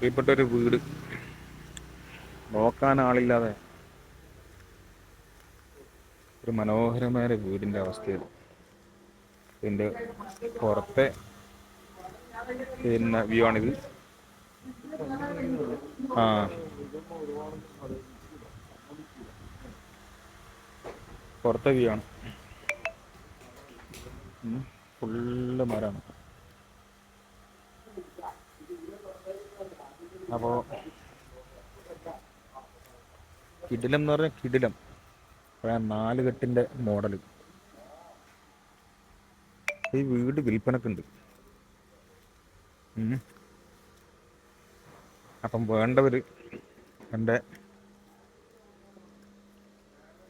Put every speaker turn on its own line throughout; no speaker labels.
പ്രിയപ്പെട്ട ഒരു വീട്. നോക്കാൻ ആളില്ലാതെ ഒരു മനോഹരമായ ഒരു വീടിന്റെ അവസ്ഥയാണ്. ഇതിന്റെ പുറത്തെ പിന്നെ വ്യൂ ആണിത് ആ. പുറത്തെ വ്യൂ ആണ്. ഫുള്ള് മരമാണ്. അപ്പോൾ കിടിലം എന്ന് പറഞ്ഞാൽ കിടിലം. നാല് കെട്ടിന്റെ മോഡൽ ഈ വീട് വിൽപ്പനക്കുണ്ട്. അപ്പം വേണ്ടവര് എന്റെ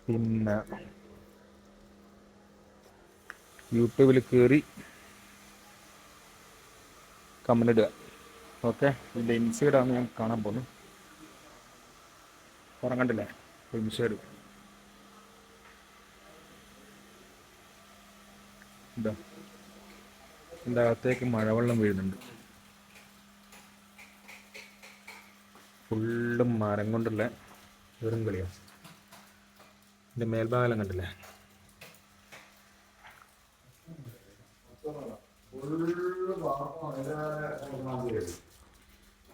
പിന്നെ യൂട്യൂബിൽ കയറി കമന്റ് ഇടുക. ഓക്കെ. ഇതിന്റെ ഇൻസൈഡാണ് ഞാൻ കാണാൻ പോകുന്നത് പുറം കണ്ടില്ലേ ഇൻസൈഡ് എന്താ ഇതിന്റെ അകത്തേക്ക് മഴവെള്ളം വീഴുന്നുണ്ട്. ഫുള്ളും മരം കൊണ്ടുള്ള വെറും കളിയാണ് ഇതിന്റെ മേൽഭാഗം കണ്ടില്ലേ?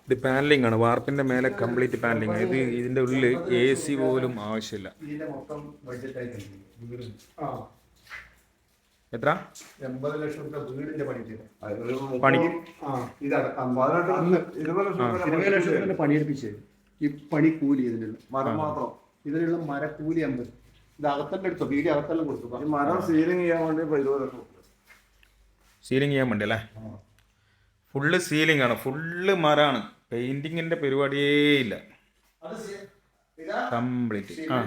ഇത് പാനലിംഗ് ആണ്. വാർപ്പിന്റെ മേലെ കംപ്ലീറ്റ് പാനലിംഗ് ഇത് ഇതിന്റെ ഉള്ളിൽ എ സി പോലും ആവശ്യമില്ല.
ഇതിന്റെ മൊത്തം ബഡ്ജറ്റ് ആയിട്ടുണ്ട് ആ
എത്ര
എൺപത് ലക്ഷം രൂപ വീടിന്റെ പണി
പണി
ഇരുപത് ലക്ഷം രൂപ പണിയെടുപ്പിച്ചത് ഈ പണി കൂലി ഇതിനുള്ള
മരം മാത്രം.
ഇതിനുള്ള മരക്കൂലി അമ്പത്. ഇത് അകത്തന്നെ എടുത്തോ? വീടി അകത്തെല്ലാം കൊടുത്തു?
മരം സീലിംഗ് ചെയ്യാൻ വേണ്ടി ഇപ്പൊ ഇരുപത് ലക്ഷം.
സീലിംഗ് ചെയ്യാൻ വേണ്ടി അല്ലേ? ഫുള്ള് സീലിംഗ് ആണ്. ഫുള്ള് മരാണ്. പെയിന്റിങ്ങിന്റെ പരിപാടിയേ ഇല്ല.
അത് സി- ഇതാ.
കംപ്ലീറ്റ് ആ.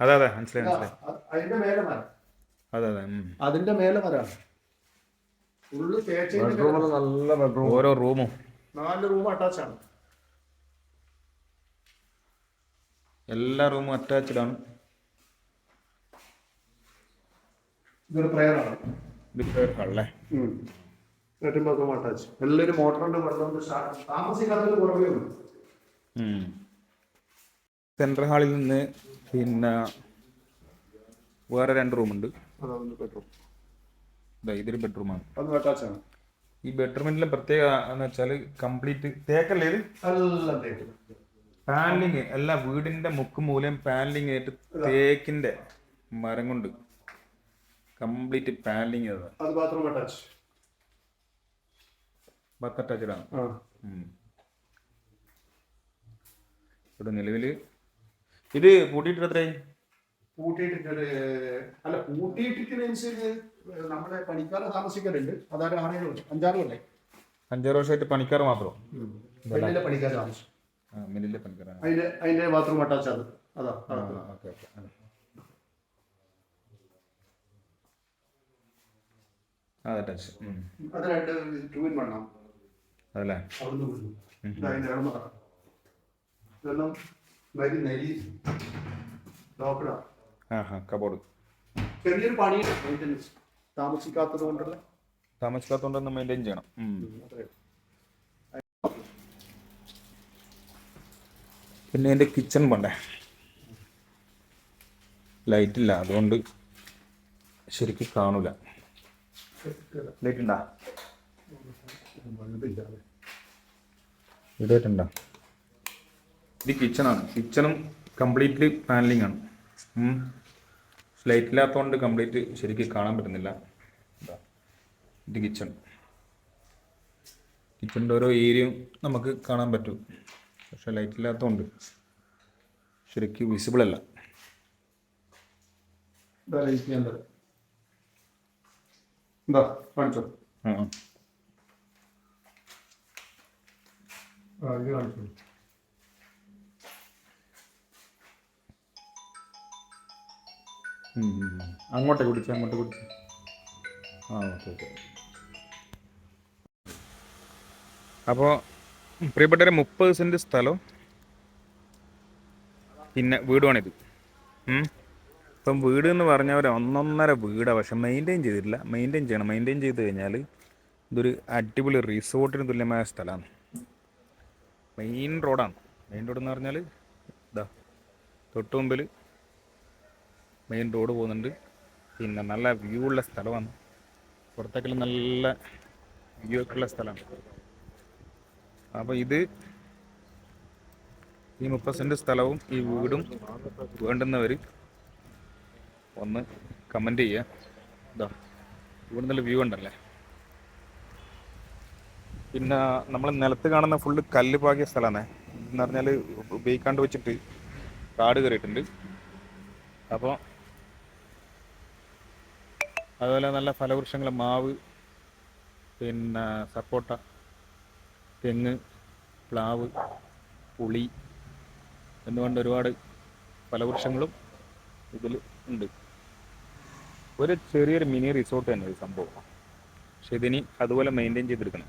അതെ അതെ. മനസ്സിലായി മനസ്സിലായി.
അതിന്റെ മേലെ മരം.
അതെ അതെ.
അതിന്റെ മേലെ മരാണ്
നല്ല ബെഡ്റൂം
ഓരോ റൂമും.
നാല് റൂം അറ്റാച്ച് ആണ്.
എല്ലാ റൂമും അറ്റാച്ച്ഡ് ആണ്.
ഇതൊരു പ്രയർ അറ്റാച്ച് എല്ലാവരും താമസിക്കാത്തത് കുറവേ ഉള്ളൂ
സെൻട്രൽ ഹാളിൽ നിന്ന് പിന്നെ വേറെ രണ്ട് റൂമുണ്ട്.
അതാണ് ബെഡ്റൂം.
ഇതാ ഇതൊരു ബെഡ്റൂമാണ്.
അതും അറ്റാച്ച് ആണ്.
ഈ ബെഡ്റൂമിന്റെ പ്രത്യേക എന്ന് വെച്ചാൽ കംപ്ലീറ്റ് തേക്കല്ലേ ഇത്?
എല്ലാം തേക്ക്.
പാനലിങ് എല്ലാ വീടിന്റെ മുക്ക് മൂലം പാനലിങ് ആയിട്ട് തേക്കിന്റെ മരം കൊണ്ട് കംപ്ലീറ്റ് പാനലിങ് ചെയ്തത്
അത് ബാത്റൂം അറ്റാച്ച്
ബത്ത് അറ്റാച്ച്ഡ് ആണ്.
ആ.
ഉം. ഇവിടെ നിലവിൽ ഇത് കൂട്ടിയിട്ട് എത്രയായി?
പൂട്ടിയിട്ടിട്ട് അല്ല പൂട്ടിയിട്ടിട്ടനുസരിച്ച് നമ്മുടെ പണിക്കാരെ താമസിക്കലുണ്ട്. അതായത് അഞ്ചാറ് കൊല്ലേ
അഞ്ചാറ് വർഷമായിട്ട് പണിക്കാർ മാത്രം?
പണിക്കാർ താമസിക്കും
മില്ലിലെ
അതിന്റെ അതിന്റെ ബാത്റൂം അറ്റാച്ച് അത് അതാ. അതാ.
ഓക്കെ.
അത്
അതല്ലേ?
അവിടുന്ന് ഇതെല്ലാം നരി ലോക്കഡാ.
കബോർഡ്.
ചെറിയൊരു പണി മെയിന്റനൻസ് താമസിക്കാത്തത് കൊണ്ടുള്ള
താമസിക്കാത്തതുകൊണ്ടൊന്ന് മെയിന്റെയിൻ ചെയ്യണം. പിന്നെ എന്റെ കിച്ചൺ പണ്ടേ ലൈറ്റില്ല അതുകൊണ്ട് ശരിക്കും കാണൂല. ലൈറ്റ് ഉണ്ടാ ഇവിടെ ഇത് കിച്ചണാണ് കിച്ചണും കംപ്ലീറ്റ്ലി പാനലിംഗ് ആണ്. ലൈറ്റ് ഇല്ലാത്തതുകൊണ്ട് കംപ്ലീറ്റ് ശരിക്കും കാണാൻ പറ്റുന്നില്ല. ഇതാ. ഇത് കിച്ചൺ കിച്ചണിന്റെ ഓരോ ഏരിയയും നമുക്ക് കാണാൻ പറ്റും. പക്ഷെ ലൈറ്റ് ഇല്ലാത്തതുകൊണ്ട് ശരിക്കും വിസിബിൾ അല്ല.
ഇതാ കാണിച്ചോ.
ആ.
ഇത് കാണിച്ചോ.
അങ്ങോട്ടേക്ക് കുടിച്ച് അങ്ങോട്ട് കുടിച്ച്. ആ ഓക്കെ ഓക്കെ. അപ്പോൾ പ്രിയപ്പെട്ടൊരു മുപ്പത് സെന്റ് സ്ഥലവും പിന്നെ വീടുമാണിത് ഉം. ഇപ്പം വീട് എന്ന് പറഞ്ഞാൽ ഒരു ഒന്നൊന്നര വീടാണ് പക്ഷെ മെയിന്റെയിൻ ചെയ്തിട്ടില്ല. മെയിന്റെയിൻ ചെയ്യണം. മെയിന്റെയിൻ ചെയ്ത് കഴിഞ്ഞാൽ ഇതൊരു അടിപൊളി റിസോർട്ടിന് തുല്യമായ സ്ഥലമാണ്. മെയിൻ റോഡാണ് മെയിൻ റോഡ് എന്ന് പറഞ്ഞാൽ ഇതാ തൊട്ട് മുമ്പിൽ മെയിൻ റോഡ് പോകുന്നുണ്ട്. പിന്നെ നല്ല വ്യൂ ഉള്ള സ്ഥലമാണ്. പുറത്തേക്കുള്ള നല്ല വ്യൂ ഒക്കെ ഉള്ള സ്ഥലമാണ്. അപ്പോൾ ഇത് ഈ മുപ്പത് സെന്റ് സ്ഥലവും ഈ വീടും വേണ്ടുന്നവർ ഒന്ന് കമന്റ് ചെയ്യുക. ഇതാ ഇവിടെ നല്ല വ്യൂ ഉണ്ടല്ലേ? പിന്നെ നമ്മൾ നിലത്ത് കാണുന്ന ഫുള്ള് കല്ല് പാകിയ സ്ഥലമാണ്. എന്ന് പറഞ്ഞാൽ ഉപയോഗിക്കാണ്ട് വെച്ചിട്ട് കാട് കയറിയിട്ടുണ്ട്. അപ്പോൾ അതുപോലെ നല്ല ഫലവൃക്ഷങ്ങൾ മാവ് പിന്നെ സപ്പോട്ട തെങ്ങ് പ്ലാവ് പുളി എന്നുകൊണ്ട് ഒരുപാട് ഫലവൃക്ഷങ്ങളും ഇതിൽ ഉണ്ട്. ഒരു ചെറിയൊരു മിനി റിസോർട്ട് തന്നെ ഒരു സംഭവം. പക്ഷെ ഇതിനി അതുപോലെ മെയിന്റെയിൻ ചെയ്തെടുക്കണം.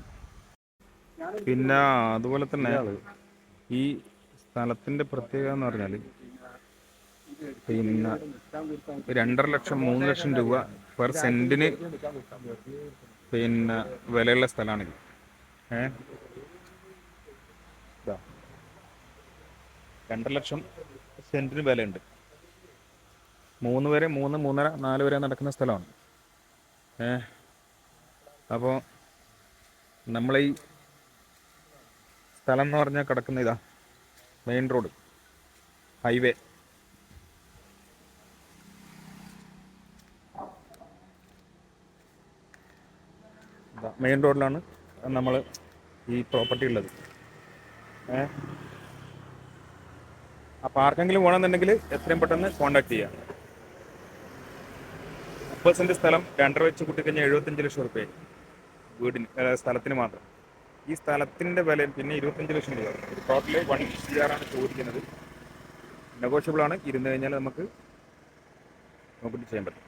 പിന്നെ അതുപോലെ തന്നെ ഈ സ്ഥലത്തിന്റെ പ്രത്യേകത എന്ന് പറഞ്ഞാൽ പിന്നെ രണ്ടര ലക്ഷം മൂന്ന് ലക്ഷം രൂപ പെർ സെന്റിന് പിന്നെ വിലയുള്ള സ്ഥലമാണിത് ഏ. രണ്ടര ലക്ഷം സെന്റിന് വിലയുണ്ട്. മൂന്ന് വരെ മൂന്ന് മൂന്നര നാല് വരെ നടക്കുന്ന സ്ഥലമാണ്. ഏ അപ്പോൾ നമ്മളെ ഈ സ്ഥലം എന്ന് പറഞ്ഞാൽ കിടക്കുന്ന ഇതാ മെയിൻ റോഡ് ഹൈവേ മെയിൻ റോഡിലാണ് നമ്മൾ ഈ പ്രോപ്പർട്ടി ഉള്ളത്. ഏ അപ്പോൾ ആർക്കെങ്കിലും വേണമെന്നുണ്ടെങ്കിൽ എത്രയും പെട്ടെന്ന് കോണ്ടാക്ട് ചെയ്യാം. മുപ്പത് സെന്റ് സ്ഥലം രണ്ടര വെച്ച് കൂട്ടി കഴിഞ്ഞാൽ എഴുപത്തഞ്ച് ലക്ഷം റുപ്യ വീടിന് സ്ഥലത്തിന് മാത്രം. ഈ സ്ഥലത്തിന്റെ വില പിന്നെ ഇരുപത്തഞ്ച് ലക്ഷം രൂപ. ടോട്ടൽ വൺ സി ആർ ആണ് ചോദിക്കുന്നത്. നെഗോഷ്യബിൾ ആണ്. ഇരുന്ന് കഴിഞ്ഞാൽ നമുക്ക് നോക്കിയിട്ട് ചെയ്യാൻ പറ്റും.